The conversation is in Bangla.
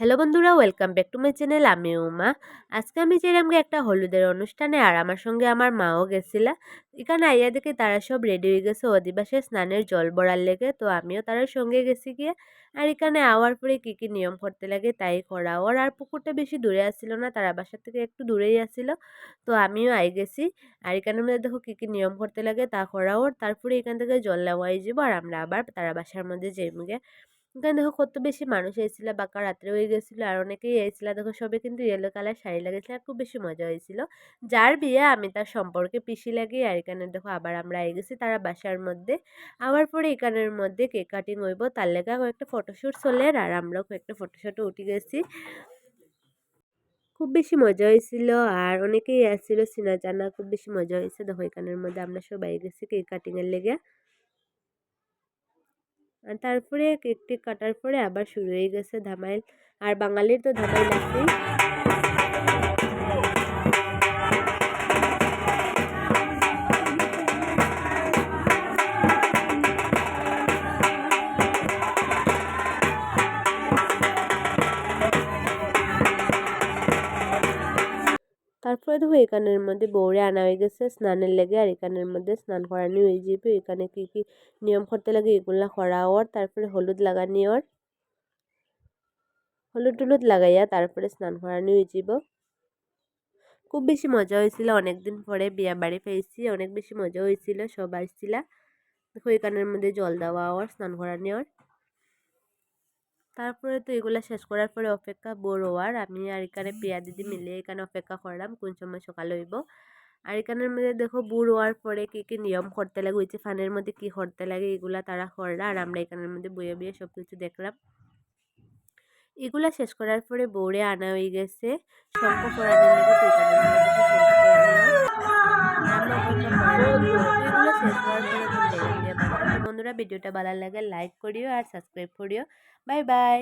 হ্যালো বন্ধুরা, welcome back to my channel. আমি উমা। আজকে আমি গিয়ে একটা হলুদের অনুষ্ঠানে আর আমার সঙ্গে আমার মাও গেছিলা। এখানে আইয়া দেখে তারা সব রেডি হয়ে গেছে। অধিবাসে স্নানের জল ভরার লেগে। তো আমিও তার সঙ্গে গেছি গিয়ে। আর এখানে আওয়ার পরে কী কী নিয়ম করতে লাগে তাই করা। ওর আর পুকুরটা বেশি দূরে আসছিল না, তারা বাসার থেকে একটু দূরেই আসছিল। তো আমিও আই গেছি। আর এখানে মধ্যে দেখো কী কী নিয়ম করতে লাগে তা করা ওর। তারপরে এখান থেকে জল নেওয়াই যাব। আর আমরা আবার তারা বাসার মধ্যে যাইমু গিয়ে। এখানে দেখো কত বেশি মানুষ এসেছিল, বাঁকা রাত্রে হয়ে গেছিল, আর অনেকেই এসেছিল। দেখো সবে কিন্তু ইয়েলো কালার শাড়ি লাগিয়েছিল, আর খুব বেশি মজা হয়েছিল। যার বিয়ে আমি তার সম্পর্কে পিসি লাগি আর এখানে দেখো আবার আমরা আই গেছি তারা বাসার মধ্যে। আবার পরে এখানের মধ্যে কেক কাটিং হইব, তার লেগা কয়েকটা ফটোশ্যুট চলে আর আমরাও কয়েকটা ফটোশ্যুটে উঠে গেছি। খুব বেশি মজা হয়েছিল, আর অনেকেই আসছিল চিনা জানা খুব বেশি মজা হয়েছে। দেখো এখানের মধ্যে আমরা সবাই গেছি কেক কাটিংয়ের লেগে। তারপরে কেকটি কাটার পরে আবার শুরু হয়ে গেছে ধামাইল। আর বাঙালির তো ধামাইল আছেই। তারপরে দেখো এখানের মধ্যে বৌরে আনা হয়ে গেছে, স্নানের লেগে, আর এখানের মধ্যে স্নান করানি হয়ে যাবে। এখানে কী কী নিয়ম করতে লাগে এগুলা করা ওর, তারপরে হলুদ লাগানি ওর। হলুদ টলুদ লাগাইয়া তারপরে স্নান করানি হয়ে যাব। খুব বেশি মজা হয়েছিল, অনেকদিন পরে বিয়া বাড়ি পেয়েছি, অনেক বেশি মজা হয়েছিল, সব আসছিলা। দেখো এখানের মধ্যে জল দেওয়া ওর, স্নান করানি ওর। তারপরে তো এগুলো শেষ করার পরে অপেক্ষা বড় আর আমি আর এখানে পিয়া দিদি মিলে এখানে অপেক্ষা করলাম, কোন সময় সকাল হইব। আর এখানের মধ্যে দেখো বুড় হওয়ার পরে কী কী নিয়ম করতে লাগে যে ফানের মধ্যে কী করতে লাগে এগুলা তারা করলা আর আমরা এখানের মধ্যে বইয়ে বইয়ে সব কিছু দেখলাম। এগুলা শেষ করার পরে বৌড়ে আনা হয়ে গেছে, শঙ্খ তো এখানের মধ্যে শেষ করার পরে বন্ধুরা ভিডিওটা ভালো লাগে লাইক করিও আর সাবস্ক্রাইব করিও। Bye bye